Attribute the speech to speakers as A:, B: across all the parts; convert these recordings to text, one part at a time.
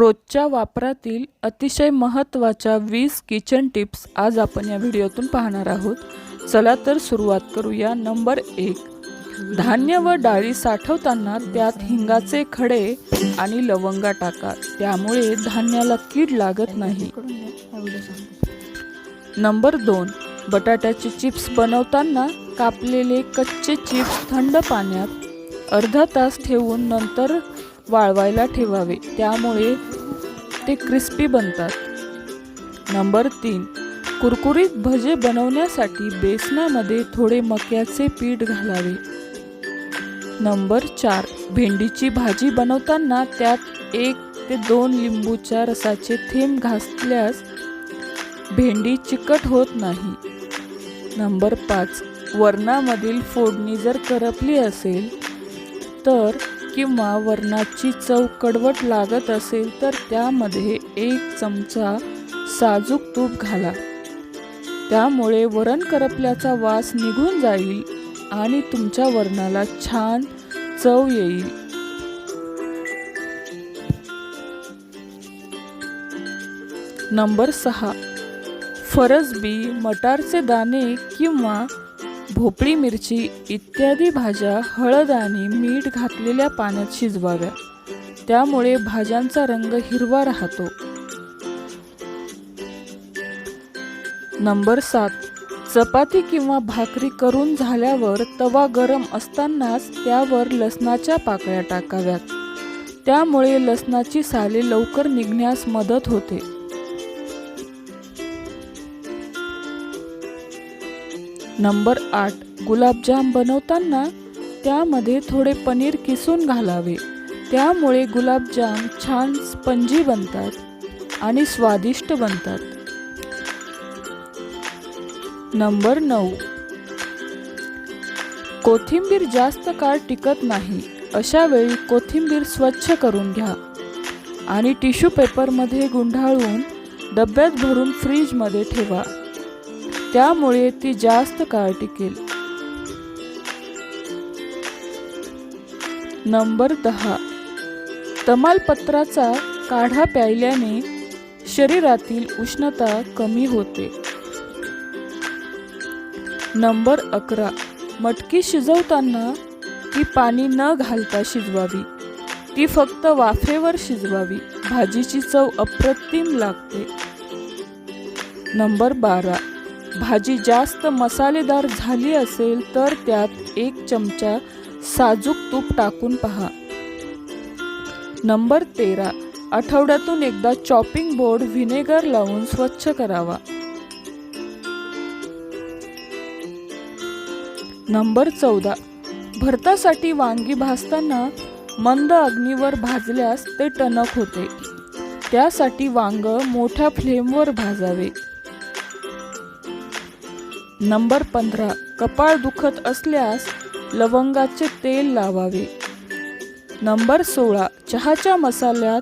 A: रोजच्या वापरातील अतिशय महत्त्वाच्या वीस किचन टिप्स आज आपण या व्हिडिओतून पाहणार आहोत. चला तर सुरुवात करूया. नंबर एक धान्य व डाळी साठवताना त्यात हिंगाचे खडे आणि लवंगा टाका. त्यामुळे धान्याला कीड लागत नाही. नंबर दोन बटाट्याचे चिप्स बनवताना कापलेले कच्चे चिप्स थंड पाण्यात अर्धा तास ठेवून नंतर वाळवायला ठेवावे. त्यामुळे ते क्रिस्पी बनतात. नंबर तीन कुरकुरीत भजे बनवण्यासाठी बेसनामध्ये थोडे मक्याचे पीठ घालावे. नंबर चार भेंडीची भाजी बनवताना त्यात एक ते दोन लिंबूच्या रसाचे थेंब घासल्यास भेंडी चिकट होत नाही. नंबर पाच वरणामधील फोडणी जर करपली असेल तर किंवा वरणाची चव कडवट लागत असेल तर त्यामध्ये एक चमचा साजूक तूप घाला. त्यामुळे वरण करपल्याचा वास निघून जाईल आणि तुमच्या वरणाला छान चव येईल. नंबर सहा. फरसबी मटारचे दाणे किंवा भोपळी मिरची इत्यादी भाज्या हळद आणि मीठ घातलेल्या पाण्यात शिजवाव्या. त्यामुळे भाज्यांचा रंग हिरवा राहतो. नंबर सात. चपाती किंवा भाकरी करून झाल्यावर तवा गरम असतानाच त्यावर लसणाच्या पाकळ्या टाकाव्यात. त्यामुळे लसणाची साले लवकर निघण्यास मदत होते. नंबर आठ गुलाबजाम बनवताना त्यामध्ये थोडे पनीर किसून घालावे. त्यामुळे गुलाबजाम छान स्पंजी बनतात आणि स्वादिष्ट बनतात. नंबर नऊ कोथिंबीर जास्त काळ टिकत नाही. अशा वेळी कोथिंबीर स्वच्छ करून घ्या आणि टिश्यू पेपरमध्ये गुंडाळून डब्यात भरून फ्रीजमध्ये ठेवा. त्यामुळे ती जास्त काळ टिकेल नंबर दहा. तमालपत्राचा काढा प्यायल्याने शरीरातील उष्णता कमी होते. नंबर अकरा. मटकी शिजवताना ती पाणी न घालता शिजवावी. ती फक्त वाफेवर शिजवावी. भाजीची चव अप्रतिम लागते. नंबर बारा. भाजी जास्त मसालेदार झाली असेल तर त्यात एक चमचा साजूक तूप टाकून पहा. नंबर तेरा. आठवड्यातून एकदा चॉपिंग बोर्ड व्हिनेगर लावून स्वच्छ करावा. नंबर चौदा. भरतासाठी वांगी भाजताना मंद अग्नीवर भाजल्यास ते टणक होते. त्यासाठी वांग मोठ्या फ्लेमवर भाजावे. नंबर पंधरा. कपाळ दुखत असल्यास लवंगाचे तेल लावावे. नंबर सोळा. चहाच्या मसाल्यात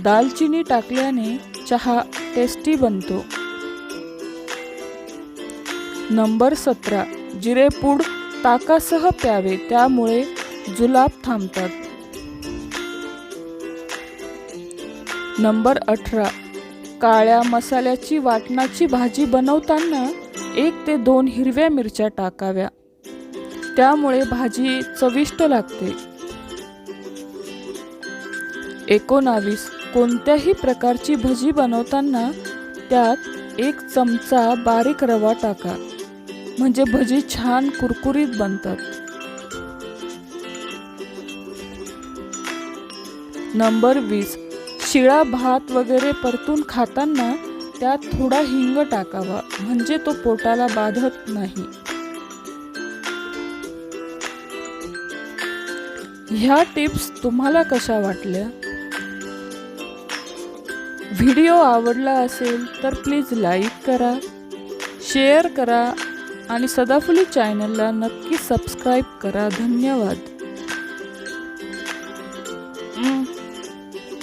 A: दालचिनी टाकल्याने चहा टेस्टी बनतो. नंबर सतरा. जिरेपूड ताकासह प्यावे त्यामुळे जुलाब थांबतात. नंबर अठरा. काळ्या मसाल्याची वाटणाची भाजी बनवताना एक ते दोन हिरव्या मिरच्या टाकाव्या. त्यामुळे भाजी चविष्ट लागते. एकोणावीस. कोणत्याही प्रकारची भजी बनवताना त्यात एक चमचा बारीक रवा टाका. म्हणजे भजी छान कुरकुरीत बनतात. नंबर वीस. शिळा भात वगैरे परतून खाताना त्यात थोडा हिंग टाकावा म्हणजे तो पोटाला बाधत नाही. ह्या टिप्स तुम्हाला कशा वाटल्या? व्हिडिओ आवडला असेल तर प्लीज लाईक करा शेअर करा आणि सदाफुली चॅनलला नक्की सबस्क्राईब करा. धन्यवाद.